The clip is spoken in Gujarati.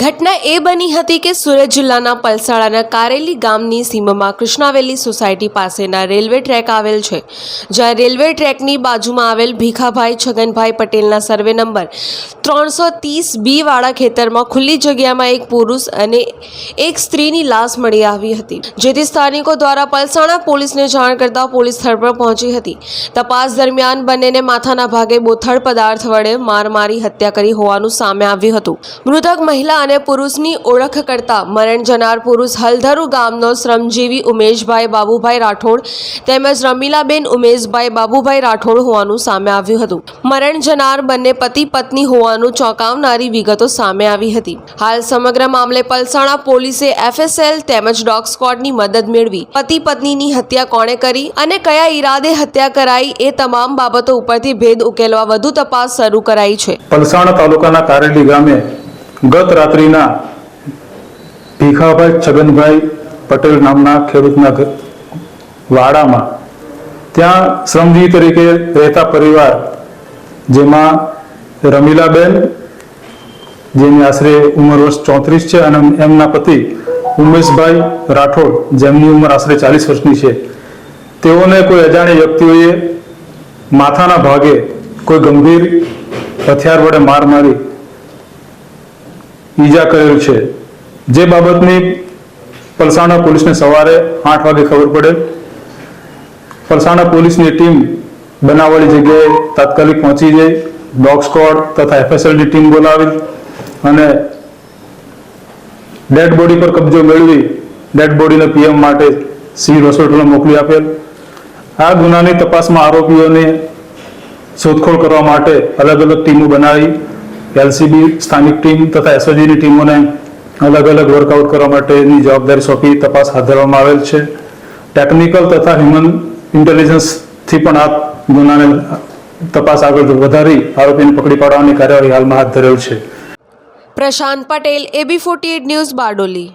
ઘટના એ બની હતી કે સુરત જિલ્લાના પલસાડાના કારેલી ગામની સીમામાં કૃષ્ણાવેલી સોસાયટી પાસેના રેલવે ટ્રેક આવેલ છે. જ્યાં રેલવે ટ્રેકની બાજુમાં આવેલ ભીખાભાઈ છગનભાઈ પટેલના સર્વે નંબર ત્રણસો ત્રીસ બી વાળા ખેતરમાં ખુલ્લી જગ્યામાં એક પુરુષ અને એક સ્ત્રીની લાશ મળી આવી હતી, જેથી સ્થાનિકો દ્વારા પલસાણા પોલીસને જાણ કરતા પોલીસ સ્થળ પર પહોંચી હતી. તપાસ દરમિયાન બંનેને માથાના ભાગે બોથડ પદાર્થ વડે માર મારી હત્યા કરી હોવાનું સામે આવ્યું હતું. મૃતક મહિલા અને પુરુષની ઓળખ કરતા મરણ જનાર પુરુષ હલધરુ ગામનો શ્રમજીવી ઉમેશભાઈ બાબુભાઈ રાઠોડ તેમજ રમીલાબેન ઉમેશભાઈ બાબુભાઈ રાઠોડ હોવાનું સામે આવ્યું હતું. મરણ જનાર બંને પતિ પત્ની હોવાનું ચોંકાવનારી વિગતો સામે આવી હતી. હાલ સમગ્ર મામલે પલસાણા પોલીસે એફએસએલ તેમજ ડોગ સ્ક્વોડની મદદ મેળવી. પતિ પત્નીની હત્યા કોણે કરી અને કયા ઈરાદે હત્યા કરાઈ એ તમામ બાબતો ઉપરથી ભેદ ઉકેલવા વધુ તપાસ શરૂ કરાઈ છે. પલસાણા તાલુકાના કારેલી ગામે ગત રાત્રિના ભીખાભાઈ છગનભાઈ પટેલ નામના ખેડૂતના વાડામાં ત્યાં શ્રમજીવી તરીકે રહેતા પરિવાર, જેમાં રમીલાબેન, જેની આશરે ઉંમર વર્ષ ચોત્રીસ છે, અને એમના પતિ ઉમેશભાઈ રાઠોડ, જેમની ઉંમર આશરે ચાલીસ વર્ષની છે. તેઓને કોઈ અજાણી વ્યક્તિઓએ માથાના ભાગે કોઈ ગંભીર હથિયાર વડે માર મારી ઈજા કરેલ છે. જે બાબતની પલસાણા પોલીસને સવારે આઠ વાગે ખબર પડે. પલસાણા પોલીસની ટીમ બનાવવાળી જગ્યાએ તાત્કાલિક પહોંચી જઈ ડોગ સ્કોડ તથા એફએસએલની ટીમ બોલાવી અને ડેડ બોડી પર કબજો મેળવી ડેડ બોડીને પીએમ માટે સિવિલ હોસ્પિટલમાં મોકલી આપેલ. આ ગુનાની તપાસમાં આરોપીઓને શોધખોળ કરવા માટે અલગ અલગ ટીમો બનાવી એલસીબી સ્થાનિક ટીમ તથા એસઓજીની ટીમોને અલગ અલગ વર્કઆઉટ કરવા માટેની જવાબદારી સોંપી તપાસ હાથ ધરવામાં આવેલ છે. ટેકનિકલ તથા હ્યુમન ઇન્ટેલિજન્સથી પણ આ ગુનાને તપાસ આગળ વધારી આરોપીને પકડી પાડવાની કાર્યવાહી હાલમાં હાથ ધરેલ છે. Prashant Patel AB forty news Bardoli.